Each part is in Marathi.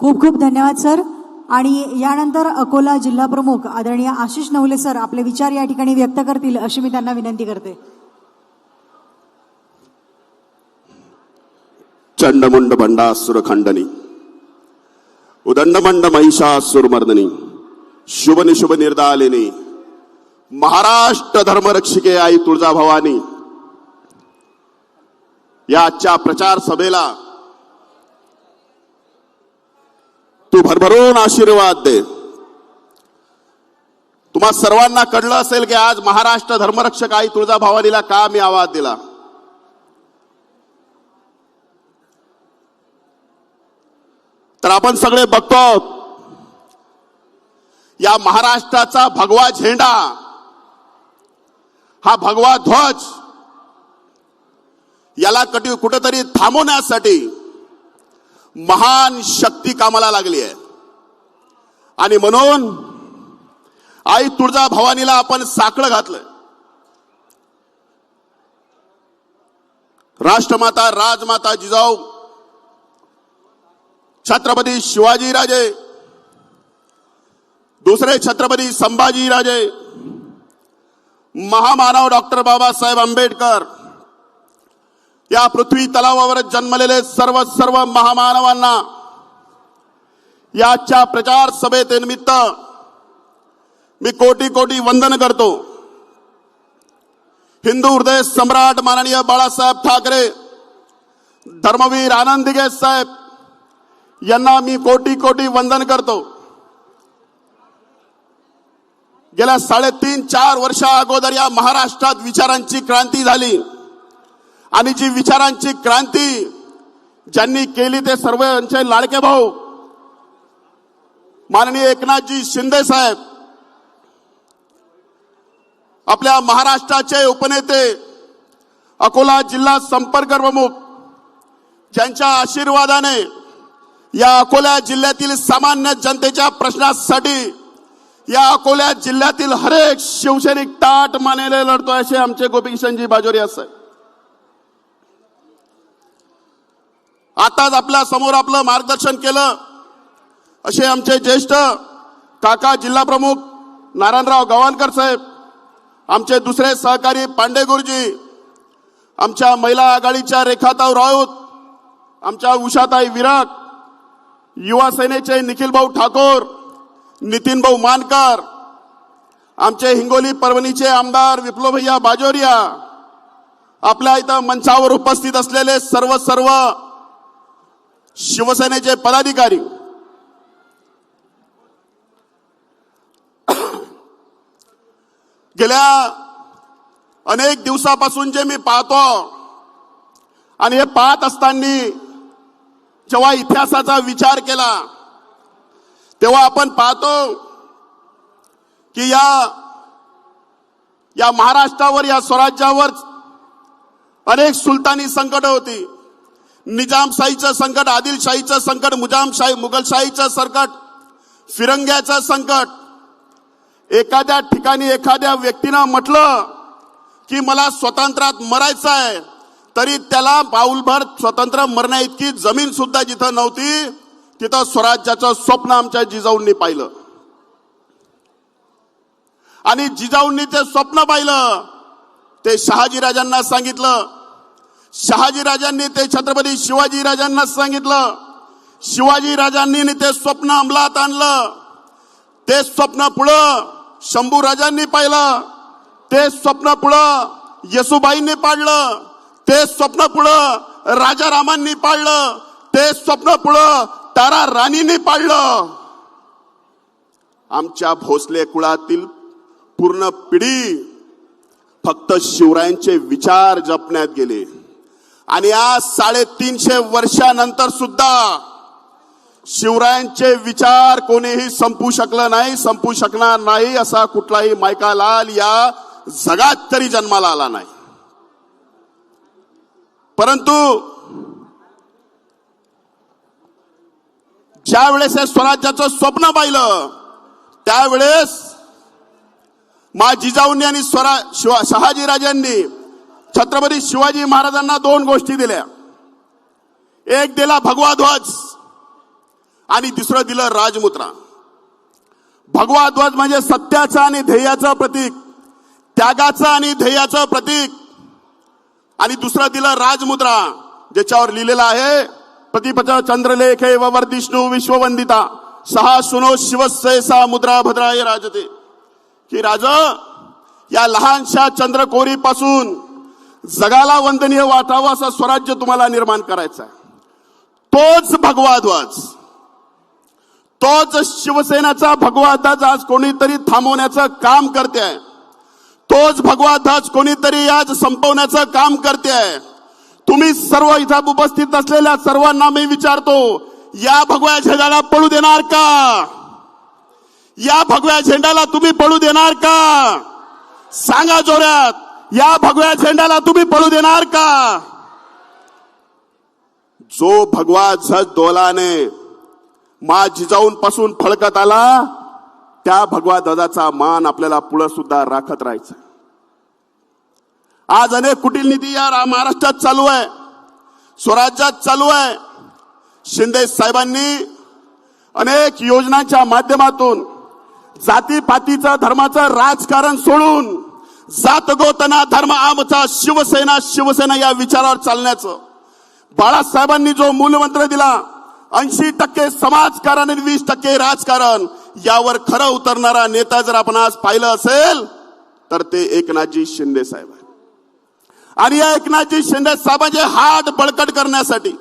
खूप खूप धन्यवाद सर. आणि यानंतर अकोला जिल्हा प्रमुख आदरणीय आशिष नवले सर आपले विचार या ठिकाणी व्यक्त करतील अशी मी त्यांना विनंती करते. चंडमुंड भंडासुर खंडनी उदंडमंड महिषासुर मर्दनी शुभ निशुभ निर्दालिनी महाराष्ट्र धर्मरक्षिके आई तुळजा भवानी या आजच्या प्रचार सभेला तू भरभरून आशीर्वाद दे. तुम्हा सर्वांना कळलं असेल की आज महाराष्ट्र धर्मरक्षक आई तुळजाभवानीला का मी आवाज दिला? तर आपण सगळे बघतो या महाराष्ट्राचा भगवा झेंडा हा भगवा ध्वज याला कटी कुठेतरी थांबवण्यासाठी महान शक्ती कामाला लागली आहे. आणि म्हणून आई तुळजा भवानीला आपण साकडं घातलं राष्ट्रमाता राजमाता जिजाऊ छत्रपती शिवाजीराजे दुसरे छत्रपती संभाजीराजे महामानव डॉक्टर बाबासाहेब आंबेडकर या पृथ्वी तलावावर जन्मलेले सर्व सर्व महामानवांना याच्या प्रचार सभेतेनिमित्त मी कोटी कोटी वंदन करतो. हिंदू हृदय सम्राट माननीय बाळासाहेब ठाकरे धर्मवीर आनंद आनंदिगे साहेब यांना मी कोटी कोटी वंदन करतो. गेल्या साडेतीन चार वर्षा अगोदर या महाराष्ट्रात विचारांची क्रांती झाली. आणि जी विचारांची क्रांती ज्यांनी केली ते सर्व यांचे लाडके भाऊ. माननीय एकनाथजी शिंदे साहेब आपल्या महाराष्ट्राचे उपनेते अकोला जिल्हा संपर्क प्रमुख ज्यांच्या आशीर्वादाने या अकोला जिल्ह्यातील सामान्य जनतेच्या प्रश्नासाठी या अकोला जिल्ह्यातील हरेक शिवसैनिक ताट मानेले लढतो असे आमचे गोपीकिशनजी बाजोरिया साहेब. आताच आपल्यासमोर आपलं मार्गदर्शन केलं. असे आमचे ज्येष्ठ काका जिल्हा प्रमुख नारायणराव गव्हाणकर साहेब आमचे दुसरे सहकारी पांडे गुरुजी आमच्या महिला आघाडीच्या रेखाताऊ राऊत आमच्या उषाताई विराट युवा सेनेचे निखिल भाऊ ठाकूर नितीन भाऊ मानकर आमचे हिंगोली परभणीचे आमदार विप्लो भैया बाजोरिया आपल्या इथं मंचावर उपस्थित असलेले सर्व सर्व शिवसेनेचे पदाधिकारी. गेल्या अनेक दिवसापासून जे मी पाहतो आणि हे पाहत असताना जेव्हा इतिहासाचा विचार केला तेव्हा आपण पाहतो की या या महाराष्ट्रावर या स्वराज्यावर अनेक सुलतानी संकट होती. निजामशाहीचं संकट आदिलशाहीचं संकट मुजामशाही मुघलशाहीचं संकट फिरंग्याचं संकट. एखाद्या ठिकाणी एखाद्या व्यक्तीनं म्हटलं की मला स्वतंत्रात मरायचं आहे तरी त्याला पाऊलभर स्वतंत्र मरण्या इतकी जमीन सुद्धा जिथं नव्हती तिथं स्वराज्याचं स्वप्न आमच्या जिजाऊंनी पाहिलं. आणि जिजाऊंनी ते स्वप्न पाहिलं ते शहाजीराजांना सांगितलं शहाजीराजांनी ते छत्रपती शिवाजीराजांना सांगितलं. शिवाजीराजांनी ते स्वप्न अंमलात आणलं. ते स्वप्न पुढं शंभू राजांनी पाहिलं. ते स्वप्न पुढं येसुबाईंनी पाडलं. ते स्वप्न पुढं राजारामांनी पाडलं. ते स्वप्न पुढं तारा राणींनी पाडलं. आमच्या भोसले कुळातील पूर्ण पिढी फक्त शिवरायांचे विचार जपण्यात गेले. आणि आज साडेतीनशे वर्षानंतर सुद्धा शिवरायांचे विचार कोणीही संपू शकलं नाही संपू शकणार नाही असा कुठलाही मायका लाल या जगात तरी जन्माला आला नाही. परंतु ज्या वेळेस हे स्वराज्याचं स्वप्न पाहिलं त्यावेळेस मा जिजाऊंनी आणि स्वरा शिवा शहाजीराजांनी छत्रपती शिवाजी महाराजांना दोन गोष्टी दिल्या. एक दिला भगवा ध्वज आणि दुसरं दिलं राजमुद्रा. भगवा ध्वज म्हणजे सत्याचं आणि ध्येयाचं प्रतीक त्यागाचं आणि ध्येयाचं प्रतीक. आणि दुसरं दिलं राजमुद्रा ज्याच्यावर लिहिलेलं आहे प्रतिपच चंद्रलेख व वर्धिष्णू विश्ववंदिता सहा सुनो शिवसेसा मुद्रा भद्राय राजते. की राज या लहानशा चंद्रकोरीपासून जगाला वंदनीय वाटावं असं स्वराज्य तुम्हाला निर्माण करायचं आहे. तोच भगवा ध्वज तोच शिवसेनेचा भगवा ध्वज आज कोणीतरी थांबवण्याचं काम करते आहे. तोच भगवा ध्वज कोणीतरी आज संपवण्याचं काम करते आहे. तुम्ही सर्व इथं उपस्थित असलेल्या सर्वांना मी विचारतो या भगव्या झेंड्याला पळू देणार का? या भगव्या झेंड्याला तुम्ही पळू देणार का? सांगा जोऱ्यात या भगव्या झेंड्याला तुम्ही पळू देणार का? जो भगवा झज दोलाने मा जिजाऊंपासून फळकत आला त्या भगवा ध्वजाचा मान आपल्याला पुढे सुद्धा राखत राहायचं आज अनेक कुटील निधी या महाराष्ट्रात चालू आहे. स्वराज्यात चालू आहे. शिंदे साहेबांनी अनेक योजनांच्या माध्यमातून जाती पातीचं धर्माचं राजकारण सोडून जात गोतना धर्म आमचा शिवसेना शिवसेना या विचारावर चालण्याचं. बाळासाहेबांनी जो मूलमंत्र दिला ऐंशी टक्के समाजकारण आणि वीस टक्के राजकारण यावर खरं उतरणारा नेता जर आपण आज पाहिलं असेल तर ते एकनाथजी शिंदे साहेब आहे आणि या एकनाथजी शिंदे साहेबांचे हात बळकट करण्यासाठी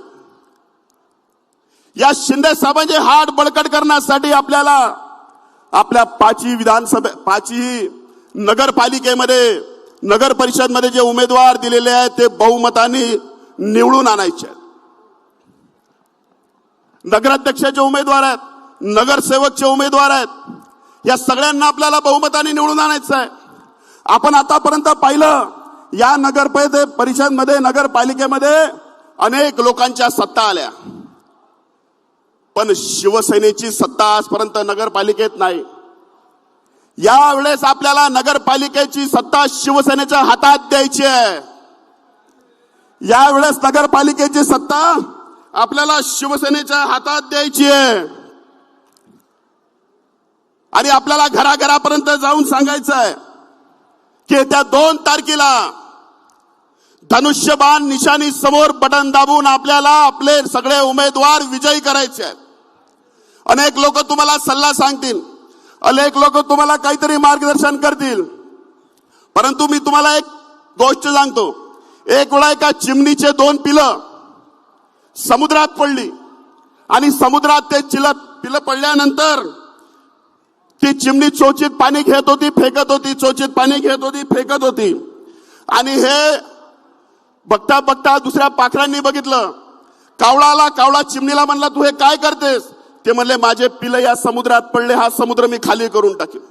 या शिंदे साहेबांचे हात बळकट करण्यासाठी आपल्याला आपल्या पाची विधानसभे पाचही नगरपालिकेमध्ये नगर परिषदमध्ये जे उमेदवार दिलेले आहेत ते बहुमताने निवडून आणायचे आहेत. नगराध्यक्षाचे उमेदवार आहेत नगरसेवकचे उमेदवार आहेत या सगळ्यांना आपल्याला बहुमताने निवडून आणायचं आहे. आपण आतापर्यंत पाहिलं या नगर परिषदमध्ये नगरपालिकेमध्ये अनेक लोकांच्या सत्ता आल्या. पण शिवसेनेची सत्ता आजपर्यंत नगरपालिकेत नाही. यावेळेस आपल्याला नगरपालिकेची सत्ता शिवसेनेच्या हातात द्यायची आहे. यावेळेस नगरपालिकेची सत्ता आपल्याला शिवसेनेच्या हातात द्यायची आहे. आणि आपल्याला घराघरापर्यंत जाऊन सांगायचं आहे की त्या दोन तारखेला धनुष्यबाण निशाणी समोर बटन दाबून आपल्याला आपले सगळे उमेदवार विजयी करायचे आहेत. अनेक लोक तुम्हाला सल्ला सांगतील अनेक लोक तुम्हाला काहीतरी मार्गदर्शन करतील. परंतु मी तुम्हाला एक गोष्ट सांगतो. एक वेळा एका चिमणीचे दोन पिलं समुद्रात पडली. आणि समुद्रात ते चिल पिलं पडल्यानंतर ती चिमणी चोचीत पाणी घेत होती फेकत होती चोचीत पाणी घेत होती फेकत होती. आणि हे बघता बघता दुसऱ्या पाखरांनी बघितलं. कावळाला कावळा चिमणीला म्हणला तू हे काय करतेस? ते म्हणले माझे पिलं या समुद्रात पडले हा समुद्र मी खाली करून टाकेन.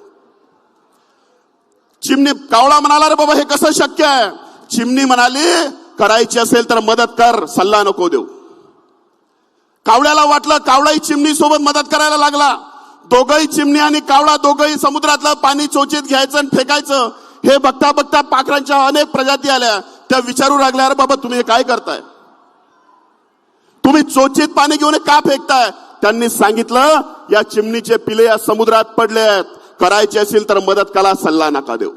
चिमणी कावळा म्हणाला रे बाबा हे कसं शक्य आहे? चिमणी म्हणाली करायची असेल तर मदत कर सल्ला नको देऊ. कावळ्याला वाटलं कावळाही चिमणी सोबत मदत करायला लागला. दोघही चिमणी आणि कावळा दोघही समुद्रातलं पाणी चोचीत घ्यायचं आणि फेकायचं. हे बघता बघता पाखरांच्या अनेक प्रजाती आल्या. त्या विचारू लागल्या अरे बाबा तुम्ही हे काय करताय? तुम्ही चोचीत पाणी घेऊन का फेकताय? त्यांनी सांगितलं या चिमणीचे पिले या समुद्रात पडले आहेत. करायचे असेल तर मदत करा सल्ला नका देऊ.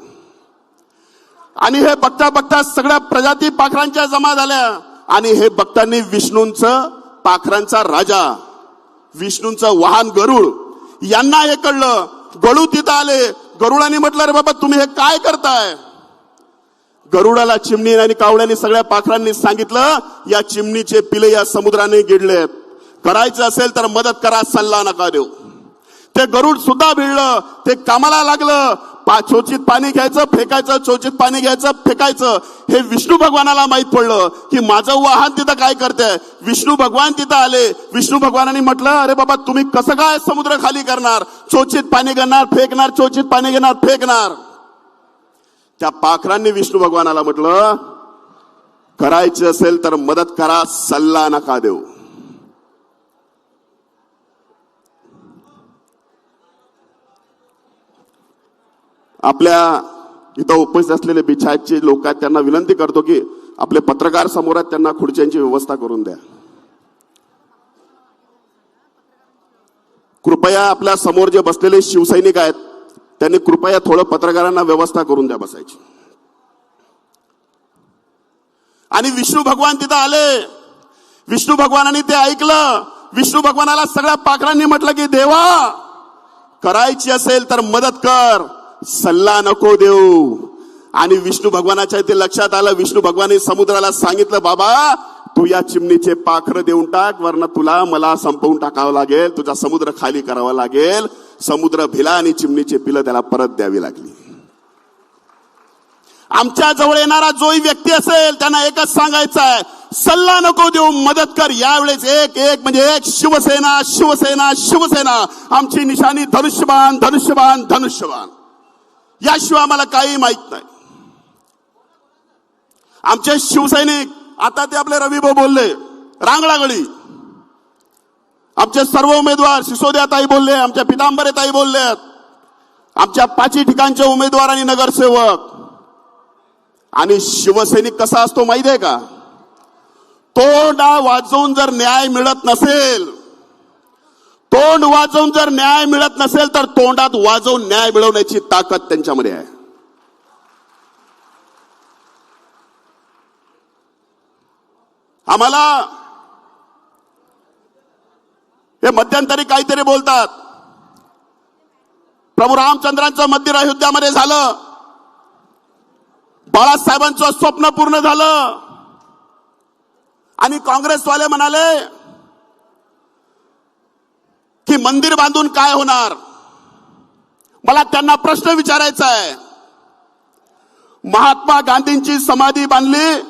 आणि हे बघता बघता सगळ्या प्रजाती पाखरांच्या जमा झाल्या. आणि हे बघतांनी विष्णूंचं पाखरांचा राजा विष्णूंचं वाहन गरुड यांना हे कळलं. गळू तिथं आले. गरुडाने म्हटलं रे बाबा तुम्ही हे काय करताय? गरुडाला चिमणी आणि कावड्याने सगळ्या पाखरांनी सांगितलं या चिमणीचे पिले या समुद्राने गिडलेत. करायचं असेल तर मदत करा सल्ला नका देऊ. ते गरुड सुद्धा भिडलं ते कामाला लागलं पा चोचीत पाणी घ्यायचं फेकायचं शोचित पाणी घ्यायचं फेकायचं. हे विष्णू भगवानाला माहीत पडलं की माझं वाहन तिथं काय करते विष्णू भगवान तिथं आले. विष्णू भगवानाने म्हटलं अरे बाबा तुम्ही कसं काय समुद्र खाली करणार? शोचित पाणी घेणार फेकणार चोचित पाणी घेणार फेकणार. त्या पाखरांनी विष्णू भगवानाला म्हटलं करायचं असेल तर मदत करा सल्ला नका देऊ. आपल्या इथं उपस्थित असलेले बिछायचे लोक आहेत त्यांना विनंती करतो की आपले पत्रकार समोर आहेत त्यांना खुर्च्यांची व्यवस्था करून द्या. कृपया आपल्यासमोर जे बसलेले शिवसैनिक आहेत त्यांनी कृपया थोडं पत्रकारांना व्यवस्था करून द्या बसायची. आणि विष्णू भगवान तिथं आले. विष्णू भगवानाने ते ऐकलं. विष्णू भगवानाला सगळ्या पाखरांनी म्हटलं की देवा करायची असेल तर मदत कर. सल्ला नको देऊ. आणि विष्णू भगवानाच्या इथे लक्षात आलं विष्णू भगवाने समुद्राला सांगितलं बाबा तू या चिमणीचे पाखर देऊन टाक वरनं तुला मला संपवून टाकावं लागेल तुझा समुद्र खाली करावा लागेल. समुद्र भिला आणि चिमणीचे पिलं त्याला परत द्यावी लागली. आमच्या जवळ येणारा जोही व्यक्ती असेल त्यांना एकच सांगायचं आहे सल्ला नको देऊ मदत कर. यावेळेस एक एक म्हणजे एक शिवसेना शिवसेना शिवसेना आमची निशाणी धनुष्यबान धनुष्यबान धनुष्यबान याशिवाय आम्हाला काही माहीत नाही. आमचे शिवसैनिक आता ते आपले रविभाऊ बोलले रांगडागडी. आमचे सर्व उमेदवार सिसोदियाताई बोलले आमच्या पितांबरेताई बोलले आमच्या पाचही ठिकाणचे उमेदवार आणि नगरसेवक. आणि शिवसैनिक कसा असतो माहिती आहे का? तोंडा वाजवून जर न्याय मिळत नसेल तोंड वाजवून जर न्याय मिळत नसेल तर तोंडात वाजवून न्याय मिळवण्याची ताकद त्यांच्यामध्ये आहे. आम्हाला हे मध्यंतरी काहीतरी बोलतात. प्रभू रामचंद्रांचं मंदिर अयोध्यामध्ये झालं. बाळासाहेबांचं स्वप्न पूर्ण झालं. आणि काँग्रेसवाले म्हणाले की मंदिर बांधून काय होणार? मला त्यांना प्रश्न विचारायचा आहे. महात्मा गांधींची समाधी बांधली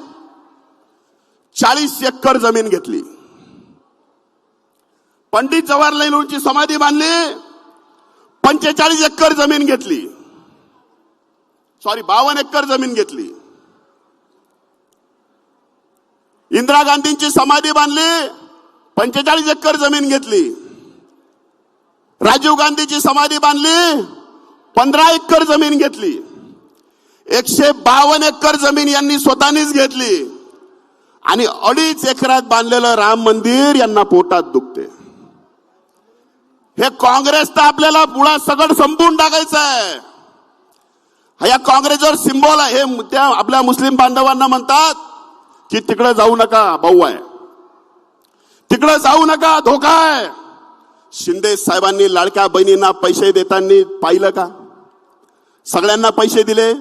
चाळीस एकर जमीन घेतली. पंडित जवाहरलाल नेहरूंची समाधी बांधली पंचेचाळीस एकर जमीन घेतली. सॉरी बावन्न एकर जमीन घेतली. इंदिरा गांधींची समाधी बांधली पंचेचाळीस एकर जमीन घेतली. राजीव गांधीची समाधी बांधली पंधरा एकर जमीन घेतली. एकशे बावन्न एकर जमीन यांनी स्वतःनीच घेतली. आणि अडीच एकरात बांधलेलं राम मंदिर यांना पोटात दुखते. हे काँग्रेस तर आपल्याला पुढा सगळं संपवून टाकायचं आहे. या काँग्रेसवर सिम्बॉल आहे. हे त्या आपल्या मुस्लिम बांधवांना म्हणतात की तिकडे जाऊ नका भाऊ आहे. तिकडे जाऊ नका धोका आहे. शिंदे साहेबांनी लाडक्या बहिणींना पैसे देताना पाहिलं का? सगळ्यांना पैसे दिले.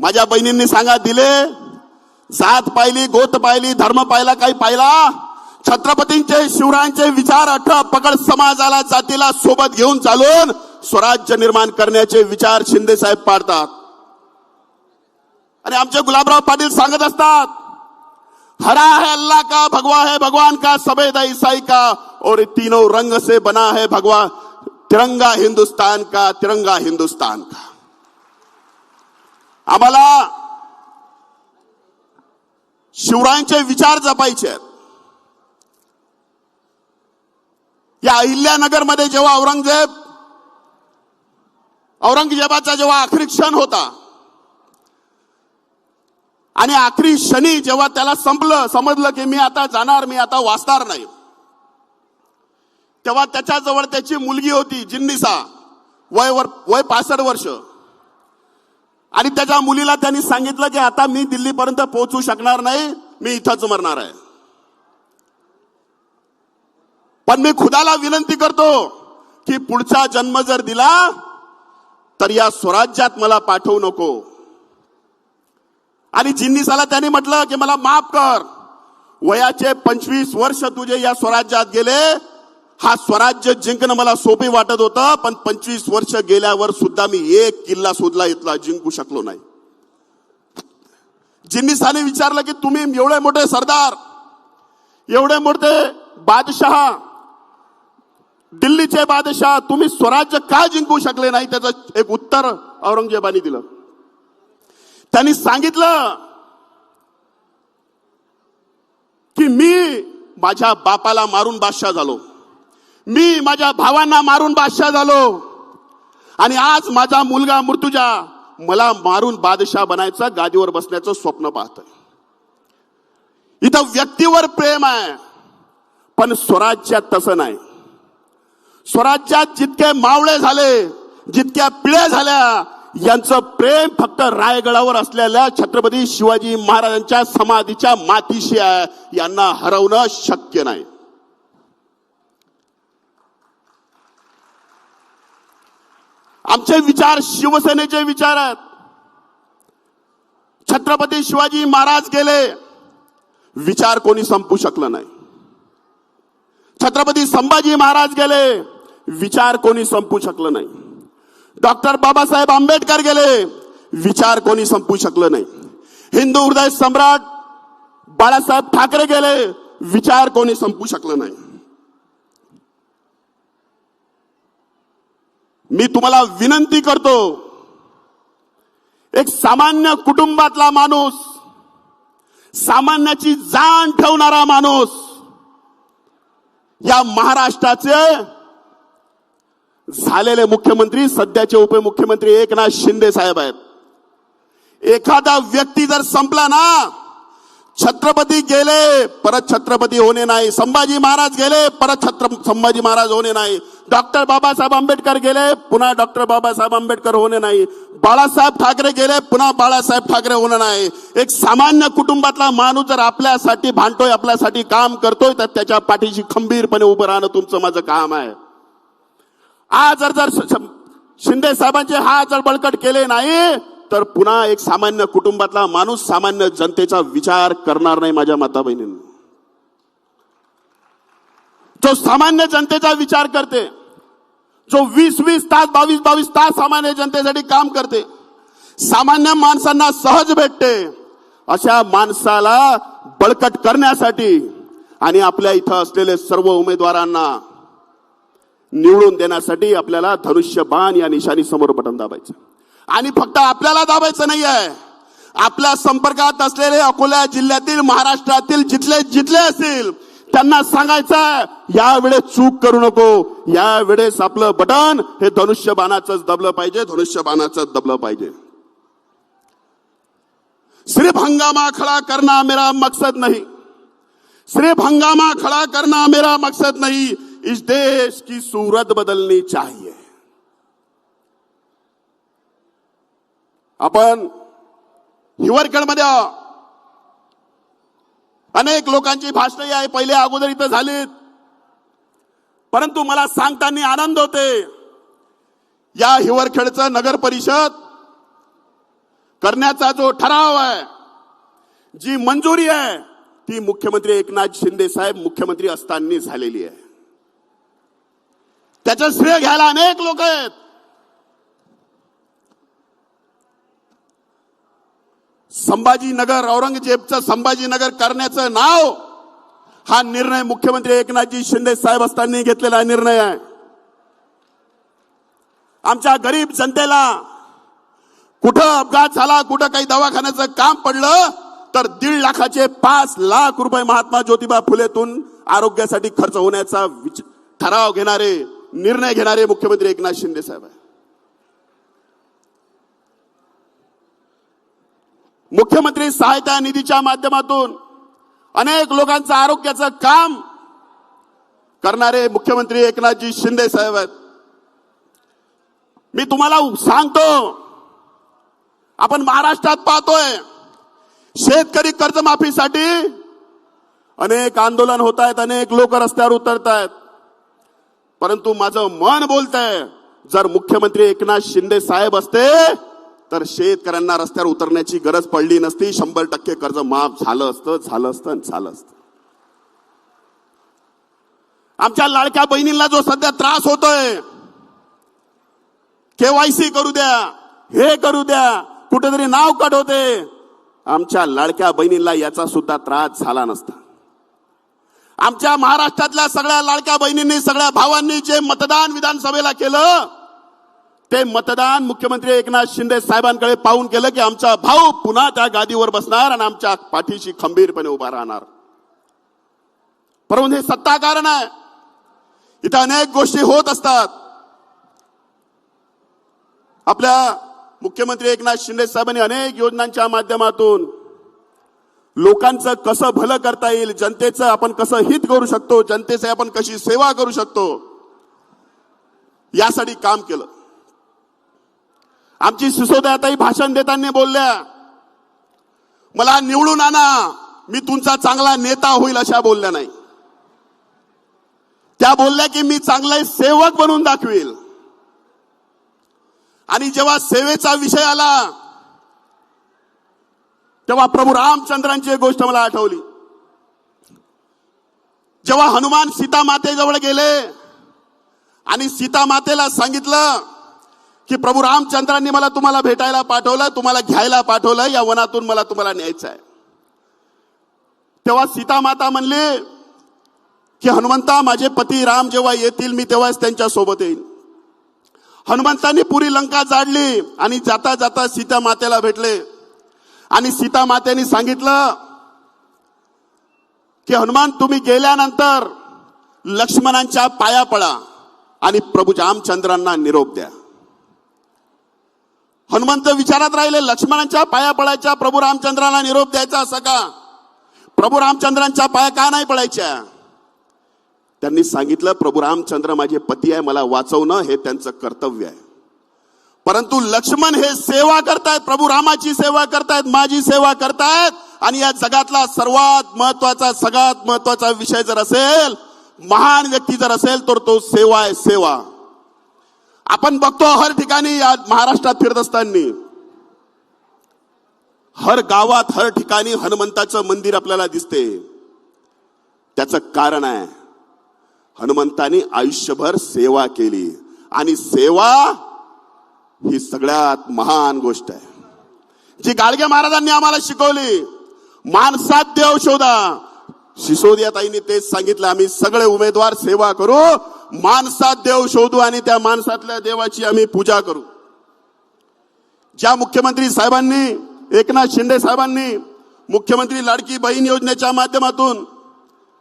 माझ्या बहिणींनी सांगा दिले. जात पाहिली गोत पाहिली धर्म पाहिला काही पाहिला. छत्रपतींचे शिवरायांचे विचार अठ पकड समाजाला जातीला सोबत घेऊन चालून स्वराज्य निर्माण करण्याचे विचार शिंदे साहेब पाडतात. आणि आमचे गुलाबराव पाटील सांगत असतात हरा है अल्लाह का भगवा है भगवान का सबेद ईसाई का और तीनों रंग से बना है भगवान। तिरंगा हिंदुस्तान का तिरंगा हिंदुस्तान का। आम्हाला शिवरायांचे विचार जपायचे आहेत। या अहिल्यानगरमध्ये जेव्हा औरंगजेब औरंगजेबाचा जेव्हा आखरी क्षण होता आणि आखरी शनी जेव्हा त्याला संपलं समजलं की मी आता जाणार मी आता वाचणार नाही। तेव्हा त्याच्याजवळ त्याची मुलगी होती जिन्निसा. वय वर वय पासष्ट वर्ष. आणि त्याच्या मुलीला त्यांनी सांगितलं की आता मी दिल्लीपर्यंत पोहोचू शकणार नाही मी इथंच मरणार आहे. पण मी खुदाला विनंती करतो की पुढचा जन्म जर दिला तर या स्वराज्यात मला पाठवू नको. आणि जिन्निसाला त्यांनी म्हटलं की मला माफ कर. वयाचे पंचवीस वर्ष तुझे या स्वराज्यात गेले हा स्वराज्य जिंकणं मला सोपे वाटत होतं पण पंचवीस वर्ष गेल्यावर सुद्धा मी एक किल्ला शोधला इथला जिंकू शकलो नाही. जिन्नीसाने विचारलं की तुम्ही एवढे मोठे सरदार एवढे मोठे बादशहा दिल्लीचे बादशाह तुम्ही स्वराज्य का जिंकू शकले नाही? त्याचं एक उत्तर औरंगजेबाने दिलं. त्यांनी सांगितलं की मी माझ्या बापाला मारून बादशाह झालो. मी माझ्या भावांना मारून बादशाह झालो. आणि आज माझा मुलगा मृत्यूजा मला मारून बादशाह बनायचं गादीवर बसण्याचं स्वप्न पाहतोय. इथं व्यक्तीवर प्रेम आहे पण स्वराज्यात तसं नाही. स्वराज्यात जितके मावळे झाले जितक्या पिळ्या झाल्या यांचं प्रेम फक्त रायगडावर असलेल्या छत्रपती शिवाजी महाराजांच्या समाधीच्या मातीशी आहे. यांना हरवणं शक्य नाही. आमचे विचार शिवसेनेचे विचार आहेत. छत्रपती शिवाजी महाराज गेले विचार कोणी संपू शकलं नाही. छत्रपती संभाजी महाराज गेले विचार कोणी संपू शकलं नाही. डॉक्टर बाबासाहेब आंबेडकर गेले विचार कोणी संपू शकलं नाही. हिंदू हृदय सम्राट बाळासाहेब ठाकरे गेले विचार कोणी संपू शकलं नाही. मी तुम्हाला विनंती करतो एक सामान्य कुटुंबातला माणूस सामान्याची जाण ठेवणारा माणूस या महाराष्ट्राचे झालेले मुख्यमंत्री सध्याचे उपमुख्यमंत्री एकनाथ शिंदे साहेब आहेत. एखादा व्यक्ती जर संपला ना छत्रपती गेले परत छत्रपती होणे नाही. संभाजी महाराज गेले परत छत्र संभाजी महाराज होणे नाही. डॉक्टर बाबासाहेब आंबेडकर गेले पुन्हा डॉक्टर बाबासाहेब आंबेडकर होणे नाही. बाळासाहेब ठाकरे गेले पुन्हा बाळासाहेब ठाकरे होणं नाही. एक सामान्य कुटुंबातला माणूस जर आपल्यासाठी भांडतोय आपल्यासाठी काम करतोय तर त्याच्या पाठीशी खंबीरपणे उभं राहणं तुमचं माझं काम आहे. आज जर जर शिंदे साहेबांचे हा जर बळकट केले नाही तर पुन्हा एक सामान्य कुटुंबातला माणूस सामान्य जनतेचा विचार करणार नाही माझ्या माता बहिणींनी. जो सामान्य जनतेचा विचार करते जो वीस वीस तास बावीस बावीस तास सामान्य जनतेसाठी काम करते सामान्य माणसांना सहज भेटते अशा माणसाला बळकट करण्यासाठी आणि आपल्या इथं असलेले सर्व उमेदवारांना निवडून देण्यासाठी आपल्याला धनुष्यबाण या निशाणी समोर बटन दाबायचं. आणि फक्त आपल्याला दाबायचं नाही आहे आपल्या संपर्कात असलेले अकोला जिल्ह्यातील महाराष्ट्रातील जिथले जिथले असतील त्यांना सांगायचं यावेळेस चूक करू नको. यावेळेस आपलं बटन हे धनुष्यबाणाचंच दबलं पाहिजे धनुष्यबाणाचंच दबलं पाहिजे. सिर्फ हंगामा खड़ा करना मेरा मकसद नहीं. सिर्फ हंगामा खड़ा करना मेरा मकसद नहीं. इस देश की सूरत बदलनी चाहिए. आपण हिवरखेडमध्ये अनेक लोकांची भाषणं आहे पहिले अगोदर इथं झालीत. परंतु मला सांगताना आनंद होते. या हिवरखेडचं नगर परिषद करण्याचा जो ठराव आहे जी मंजुरी आहे ती मुख्यमंत्री एकनाथ शिंदे साहेब मुख्यमंत्री असताना झालेली आहे. त्याचं श्रेय घ्यायला अनेक लोक आहेत. संभाजीनगर औरंगजेबचं संभाजीनगर करण्याचं नाव हा निर्णय मुख्यमंत्री एकनाथजी शिंदे साहेब असताना घेतलेला निर्णय आहे. आमच्या गरीब जनतेला कुठं अपघात झाला कुठं काही दवाखान्याचं काम पडलं तर दीड लाखाचे पाच लाख रुपये महात्मा ज्योतिबा फुलेतून आरोग्यासाठी खर्च होण्याचा ठराव घेणारे निर्णय घेणारे मुख्यमंत्री एकनाथ शिंदे साहेब मुख्यमंत्री सहायता निधीच्या माध्यमातून अनेक लोकांचं आरोग्याचं काम करणारे मुख्यमंत्री एकनाथजी शिंदे साहेब आहेत. मी तुम्हाला सांगतो आपण महाराष्ट्रात पाहतोय शेतकरी कर्जमाफीसाठी अनेक आंदोलन होत आहेत अनेक लोक रस्त्यावर उतरत आहेत परंतु माझं मन बोलतंय जर मुख्यमंत्री एकनाथ शिंदे साहेब असते तर शेतकऱ्यांना रस्त्यावर उतरण्याची गरज पडली नसती. शंभर टक्के कर्ज माफ झालं असतं झालं असतं आणि झालं असतं. आमच्या लाडक्या बहिणींना जो सध्या त्रास होतोय केवायसी करू द्या हे करू द्या कुठेतरी नाव कट होते आमच्या लाडक्या बहिणींना याचा सुद्धा त्रास झाला नसता. आमच्या महाराष्ट्रातल्या सगळ्या लाडक्या बहिणींनी सगळ्या भावांनी जे मतदान विधानसभेला केलं ते मतदान मुख्यमंत्री एकनाथ शिंदे साहेबांकडे पाहून केलं की आमचा भाऊ पुन्हा त्या गादीवर बसणार आणि आमच्या पाठीशी खंबीरपणे उभा राहणार. परंतु हे सत्ता कारण आहे. इथं अनेक गोष्टी होत असतात. आपल्या मुख्यमंत्री एकनाथ शिंदे साहेबांनी अनेक योजनांच्या माध्यमातून लोकांचं कसं भलं करता येईल जनतेचं आपण कसं हित करू शकतो जनतेचे आपण कशी सेवा करू शकतो यासाठी काम केलं. आमची सिसोदयाताई भाषण देताना बोलल्या मला निवडून आणा मी तुमचा चांगला नेता होईल अशा बोलल्या नाही. त्या बोलल्या की मी चांगला सेवक बनून दाखवेल. आणि जेव्हा सेवेचा विषय आला तेव्हा प्रभू रामचंद्रांची एक गोष्ट मला आठवली. जेव्हा हनुमान सीता मातेजवळ गेले आणि सीता मातेला सांगितलं की प्रभू रामचंद्रांनी मला तुम्हाला भेटायला पाठवलं तुम्हाला घ्यायला पाठवलं या वनातून मला तुम्हाला न्यायचं आहे. तेव्हा सीता माता म्हणले की हनुमंता माझे पती राम जेव्हा येतील मी तेव्हाच त्यांच्यासोबत येईल हनुमंतांनी पुरी लंका जाडली आणि जाता जाता सीता मातेला भेटले. आणि सीता मातेने सांगितलं की हनुमान तुम्ही गेल्यानंतर लक्ष्मणांच्या पाया पडा आणि प्रभू रामचंद्रांना निरोप द्या. हनुमंत विचारात राहिले लक्ष्मणांच्या पाया पडायच्या प्रभू रामचंद्रांना निरोप द्यायचा असा का? प्रभू रामचंद्रांच्या पाया का नाही पडायच्या? त्यांनी सांगितलं प्रभू रामचंद्र माझे पती आहे मला वाचवणं हे त्यांचं कर्तव्य आहे. परंतु लक्ष्मण हे सेवा करतायत प्रभू रामाची सेवा करतायत माझी सेवा करतायत आणि या जगातला सर्वात महत्त्वाचा सगळ्यात महत्त्वाचा विषय जर असेल महान व्यक्ती जर असेल तर तो सेवा आहे सेवा. आपण बघतो हर ठिकाणी या महाराष्ट्रात फिरत असताना. हर गावात हर ठिकाणी हनुमंताचं मंदिर आपल्याला दिसते. त्याचं कारण आहे हनुमंतानी आयुष्यभर सेवा केली. आणि सेवा ही सगळ्यात महान गोष्ट आहे. जी गाडगे महाराजांनी आम्हाला शिकवली माणसात देव शोधा सिसोदियाताईंनी तेच सांगितलं आम्ही सगळे उमेदवार सेवा करू माणसात देव शोधू आणि त्या माणसातल्या देवाची आम्ही पूजा करू. ज्या मुख्यमंत्री साहेबांनी एकनाथ शिंदे साहेबांनी मुख्यमंत्री लाडकी बहीण योजनेच्या माध्यमातून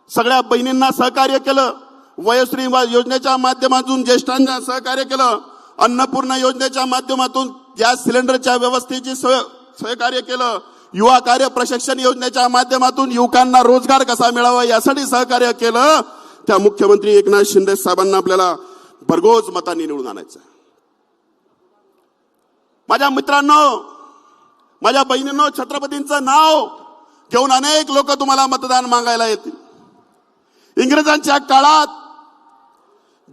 सगळ्या बहिणींना सहकार्य केलं वयोश्री योजनेच्या माध्यमातून ज्येष्ठांना सहकार्य केलं अन्नपूर्णा योजनेच्या माध्यमातून गॅस सिलेंडरच्या व्यवस्थेची सह- सहकार्य केलं युवा कार्य प्रशिक्षण योजनेच्या माध्यमातून युवकांना रोजगार कसा मिळावा यासाठी सहकार्य केलं त्या मुख्यमंत्री एकनाथ शिंदे साहेबांना आपल्याला भरघोस मतांनी निवडून आणायचं माझ्या मित्रांनो माझ्या बहिणींनो छत्रपतींचं नाव घेऊन अनेक लोक तुम्हाला मतदान मागायला येतील. इंग्रजांच्या काळात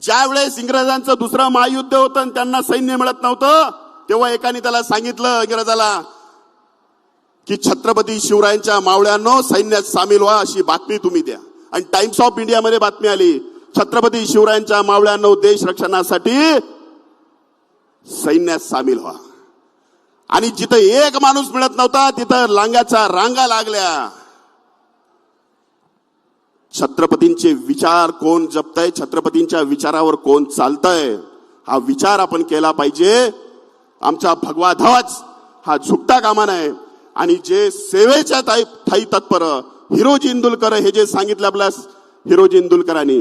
ज्या वेळेस इंग्रजांचं दुसरं महायुद्ध होतं आणि त्यांना सैन्य मिळत नव्हतं तेव्हा एकाने त्याला सांगितलं इंग्रजाला की छत्रपती शिवरायांच्या मावळ्यांनो सैन्यात सामील व्हा अशी बातमी तुम्ही द्या. आणि टाइम्स ऑफ इंडियामध्ये बातमी आली छत्रपती शिवरायांच्या मावळ्यांनो देश रक्षणासाठी सैन्यात सामील व्हा. आणि जिथं एक माणूस मिळत नव्हता तिथं लांग्याचा रांगा लागल्या. छत्रपतींचे विचार कोण जपतय? छत्रपतींच्या विचारावर कोण चालतंय? हा विचार आपण केला पाहिजे. आमचा भगवा ध्वज हा झुकता कामा नये. आणि जे सेवेच्या ताई थाई तत्पर हिरोजी इंदुलकर हे जे सांगितलं आपल्या हिरोजी इंदुलकरांनी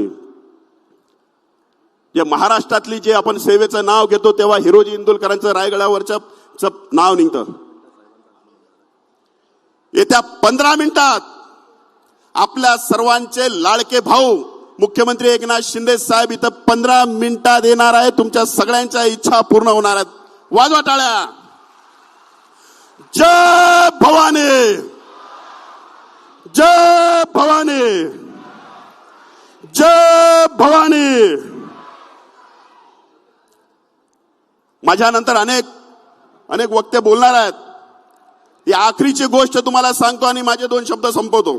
जे महाराष्ट्रातली जे आपण सेवेचं नाव घेतो तेव्हा हिरोजी इंदुलकरांचं रायगडावरचं नाव निघतं. येत्या पंधरा मिनिटात आपल्या सर्वांचे लाडके भाऊ मुख्यमंत्री एकनाथ शिंदे साहेब इथं पंधरा मिनिटात येणार आहे तुमच्या सगळ्यांच्या इच्छा पूर्ण होणार आहेत. वाजवा टाळ्या! जय भवानी। जय भवानी। जय भवानी। माझ्यानंतर अनेक अनेक वक्ते बोलणार आहेत. ही आखरीची गोष्ट तुम्हाला सांगतो आणि माझे दोन शब्द संपवतो.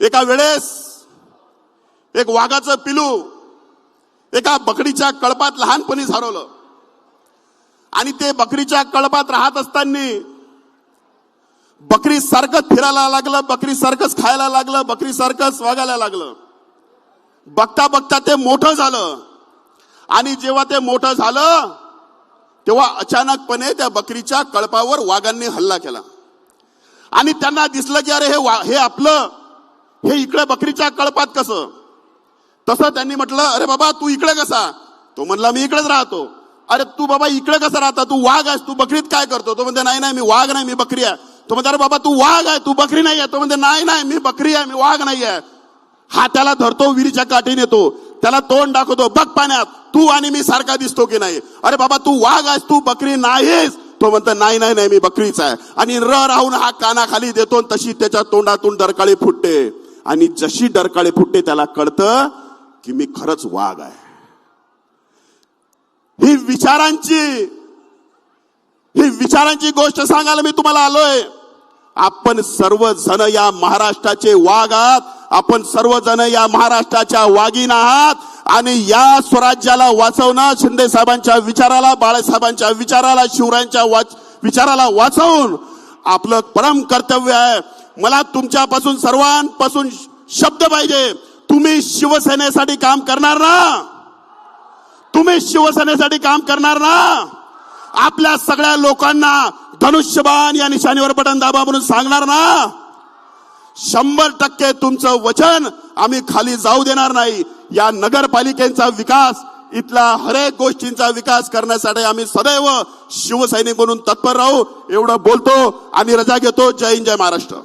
एका वेळेस एक वाघाचं पिलू एका बकडीच्या कळपात लहानपणी हरवलं. आणि ते बकरीच्या कळपात राहत असताना बकरी सारखंच फिरायला लागलं बकरी सारखंच खायला लागलं बकरी सारखंच वागायला लागलं. बघता बघता ते मोठं झालं. आणि जेव्हा ते मोठं झालं तेव्हा अचानकपणे त्या बकरीच्या कळपावर वाघांनी हल्ला केला. आणि त्यांना दिसलं की अरे हे वा- हे आपलं हे इकडे बकरीच्या कळपात कसं? तसं त्यांनी म्हटलं अरे बाबा तू इकडे कसा? तो म्हणला मी इकडेच राहतो. अरे तू बाबा इकडे कसं राहता? तू वाघ आहेस तू बकरीत काय करतो? तो म्हणते नाही नाही मी वाघ नाही मी बकरी आहे. तो म्हणते अरे बाबा तू वाघ आहे तू बकरी नाही आहे. तो म्हणते नाही नाही मी बकरी आहे मी वाघ नाही आहे. हा त्याला धरतो विहिरीच्या काठीने तो त्याला तोंड दाखवतो बघ पाण्यात तू आणि मी सारखा दिसतो की नाही. अरे बाबा तू वाघ आहेस तू बकरी नाहीस. तो म्हणतो नाही नाही नाही मी बकरीच आहे. आणि र राहून हा कानाखाली देतो तशी त्याच्या तोंडातून डरकाळी फुटते. आणि जशी डरकाळी फुटते त्याला कळतं की मी खरंच वाघ आहे. ही विचारांची ही विचारांची गोष्ट सांगायला मी तुम्हाला आलोय. आपण सर्वजण या महाराष्ट्राचे वाघ आहात. आपण सर्वजण या महाराष्ट्राच्या वाघीण आहात. आणि या स्वराज्याला वाचवणं शिंदे साहेबांच्या विचाराला बाळासाहेबांच्या विचाराला शिवरायांच्या वाच विचाराला वाचवून आपलं परम कर्तव्य आहे. मला तुमच्यापासून सर्वांपासून शब्द पाहिजे. तुम्ही शिवसेनेसाठी काम करणार ना? तुम्ही शिवसेनेसाठी काम करणार ना? आपल्या सगळ्या लोकांना धनुष्यबाण या निशाणीवर बटन दाबा म्हणून सांगणार ना? शंभर टक्के तुमचं वचन आम्ही खाली जाऊ देणार नाही. या नगरपालिकेचा विकास इथला हरेक गोष्टींचा विकास करण्यासाठी आम्ही सदैव शिवसैनिक म्हणून तत्पर राहू. एवढं बोलतो आणि रजा घेतो. जय हिंद जय महाराष्ट्र.